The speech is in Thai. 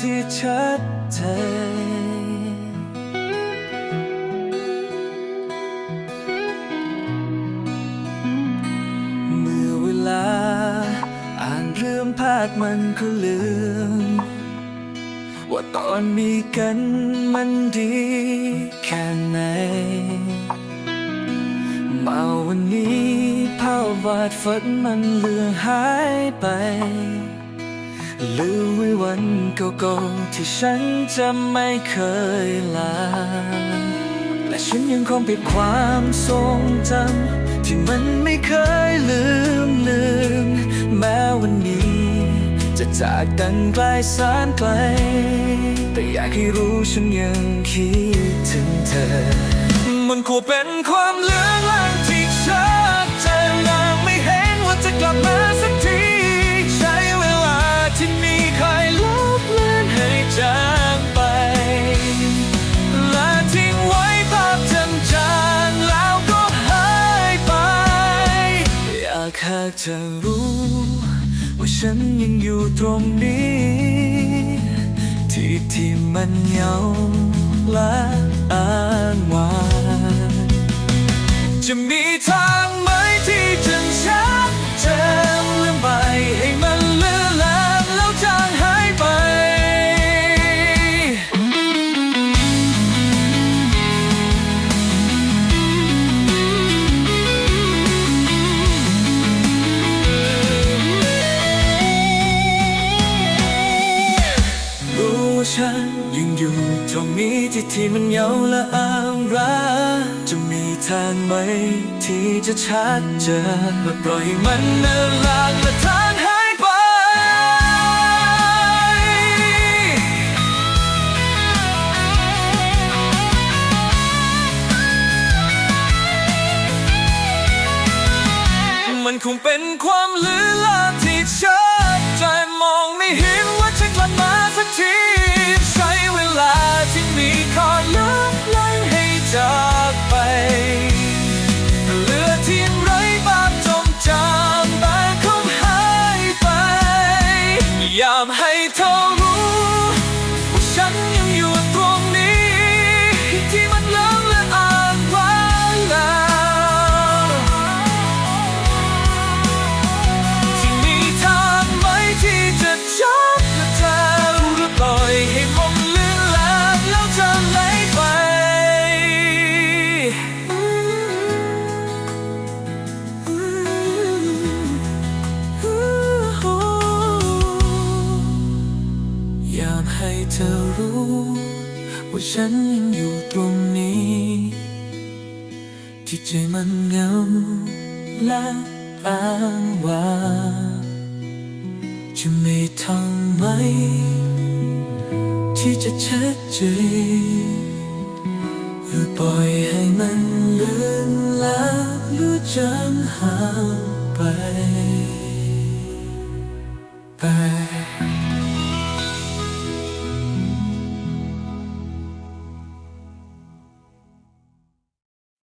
ที่ชัดเจนเมื่อเวลา อ่านเรื่องภาคมันก็ลืม ว่าตอนมีกันมันดีแค่ไหน มาวันนี้ภาพวาดฝันมันเลือนหายไป ลืมไว้วันเก่าๆที่ฉันจะไม่เคยลา และฉันยังคงปิดความทรงจำที่มันไม่เคยลืมลืมแม้วันนี้ จะจากกันไกลแสนไกล แต่อยากให้รู้ฉันยังคิดถึงเธอ มันควรเป็นความเลือนลางากเธอรู้ ว่าฉันยังอยู่ตรงนี้ ที่ที่มันเหงาและอ้างว้าง อยู่ตรงนี้ที่ที่มันเหงาและอ้างร้างจะมีทางไหมที่จะชัดเจนและปล่อยมันเลือนลางและทางหายไป มันคงเป็นความลือลาที่ชัด ยามให้เธ เธอรู้ ว่าฉันยังอยู่ตรงนี้ ที่ใจมันเหงาและอ้างว้างจะไมีทางไหม ที่จะชัดเจนหรือปล่อยให้มันเลือนลางหรือจางหายไปไป